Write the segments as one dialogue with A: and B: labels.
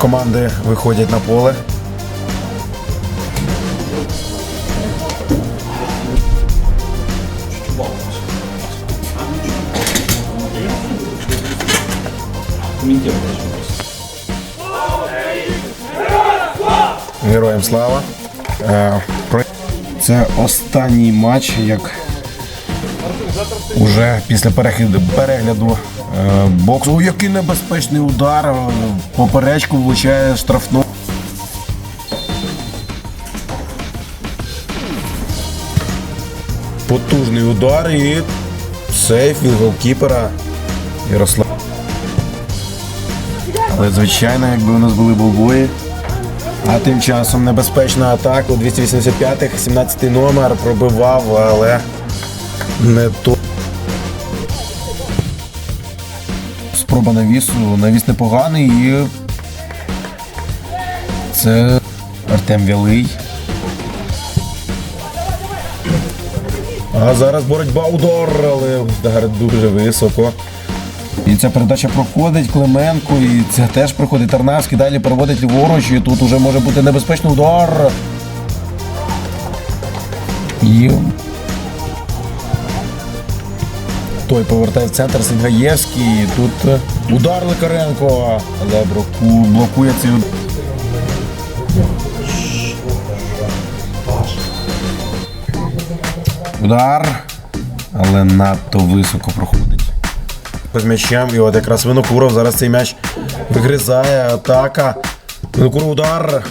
A: Команди виходять на поле. Героям слава. Е, Це останній матч, як уже після перегляду, е. О, який небезпечний удар. е, Поперечку влучає штрафну. Потужний удар і сейф від голкіпера Ярослав. Але звичайно, якби у нас були болбої. А тим часом небезпечна атака у 285-х, 17 номер пробивав, але не то. Спроба навісу. Навіс непоганий і це Артем Вялий. А зараз боротьба удар, але удар дуже високо. І ця передача проходить Клименко, і це теж проходить Тарнавський. Далі проводить ліворуч, і тут уже може бути небезпечний удар. І той повертає в центр Сингаєвський. І Тут е, удар Лекаренко, але блокує удар. Удар, але надто високо проходить. З м'ячем, і от якраз Винокуров зараз цей м'яч вигризає. Атака. Винокуров удар.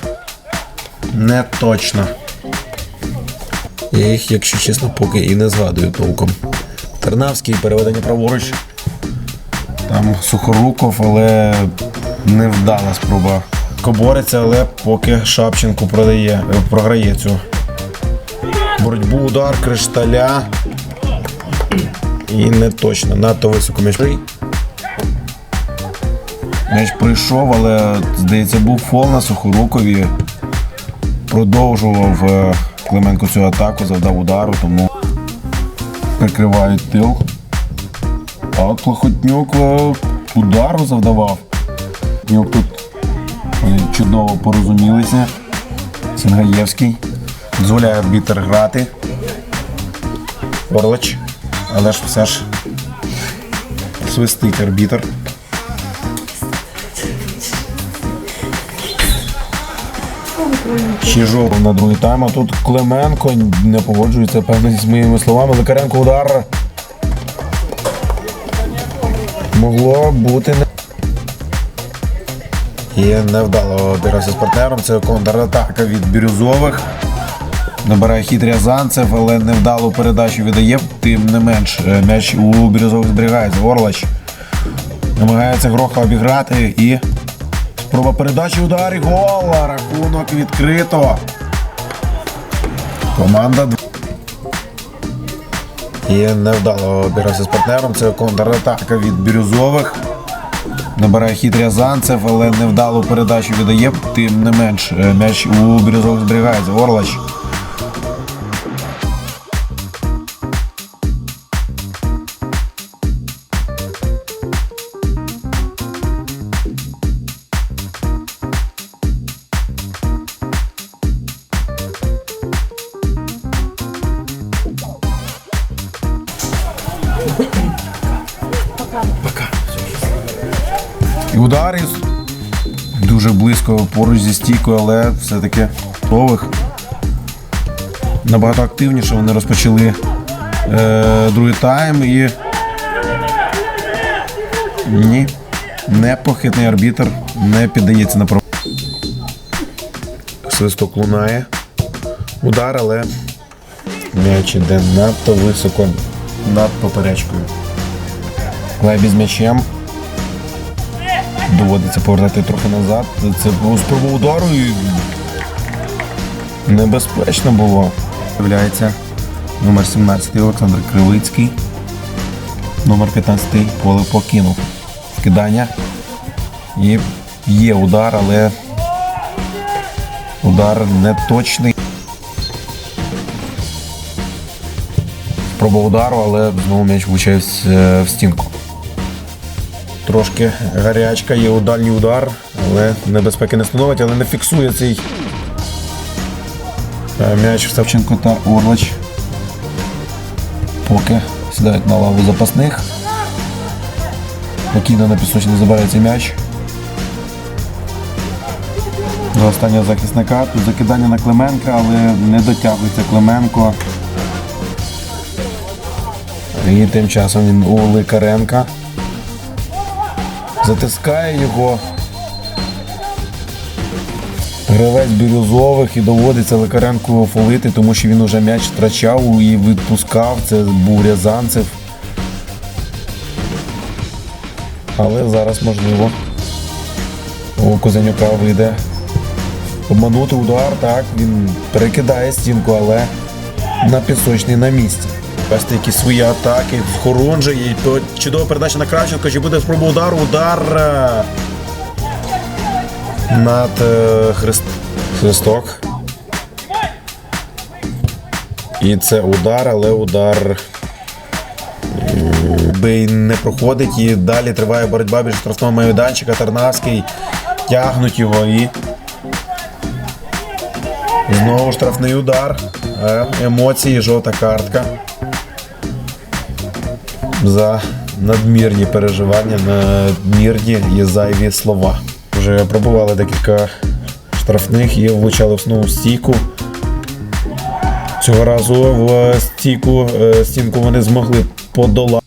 A: Не точно. Я їх, якщо чесно, поки і не згадую толком. Тернавський переведення праворуч. Там Сухоруков, але невдала спроба. Кобореться, але поки Шапченко продає, програє цю боротьбу, удар кришталя. І не точно, надто високо м'яч. М'яч прийшов, але, здається, був фол на Сухорукові. Продовжував е, Клименко цю атаку, завдав удару, тому прикривають тил. А Плохотнюк е, удару завдавав. Нюк тут чудово порозумілися. Сингаєвський. Дозволяє арбітер грати. Орлач. Але ж все ж свистить арбітр. Чижов на другий тайм, а тут Клименко не погоджується певно з моїми словами. Лекаренко удар. Могло бути не. І невдало обірався з партнером. Це контратака від бірюзових. Набирає хід Рязанцев, але невдалу передачу віддає. Тим не менш, е, м'яч у бірюзових зберігається. Горлач намагається Гроха обіграти і спроба передачі удар і гол. Рахунок відкрито. Команда і невдало обігрався з партнером. Це контратака від бірюзових. Набирає хід Рязанцев, але невдалу передачу віддає. Тим не менш, е, м'яч у бірюзових зберігається. Горлач. І удар дуже близько поруч зі стійкою, але все-таки Тових набагато активніше вони розпочали е, другий тайм і. Ні. Непохитний арбітр не піддається на про. Свисток лунає. Удар, але м'яч іде надто високо над поперечкою. Лебі з м'ячем. Доводиться повертати трохи назад. Це було спроба удару і небезпечно було. З'являється номер 17 Олександр Кривицький. Номер 15 поле покинув. Скидання. І є удар, але удар не точний. Спроба удару, але знову м'яч влучає в стінку. Трошки гарячка, є у дальній удар, Але небезпеки не становить, але не фіксує цей е, м'яч Савченко та Орлач. Поки сідають на лаву запасних. Спокійно на пісочний забирає м'яч. До останнього захисника. Тут закидання на Клименка, але не дотягується Клименко. І тим часом він у Ликаренка. Затискає його. Гравець бірюзових і доводиться Ликаренку фолити, тому що він уже м'яч втрачав і відпускав. Це був Рязанцев. Але зараз можливо. У Козенюка вийде обманути удар, так, він перекидає стінку, але на пісочний на місці. Вести якісь свої атаки, вхоронжує. То Чудова передача на Кравченко, чи буде спроба удару, удар е, над е, хрест... хресток. І це удар, але удар би не проходить і далі триває боротьба біля штрафного майданчика. Тарнавський тягнуть його і. Знову штрафний удар. Е, Емоції, жовта картка. За надмірні переживання, надмірні і зайві слова. Вже пробували декілька штрафних і влучали в основну стійку. Цього разу в стійку, е, стінку вони змогли подолати.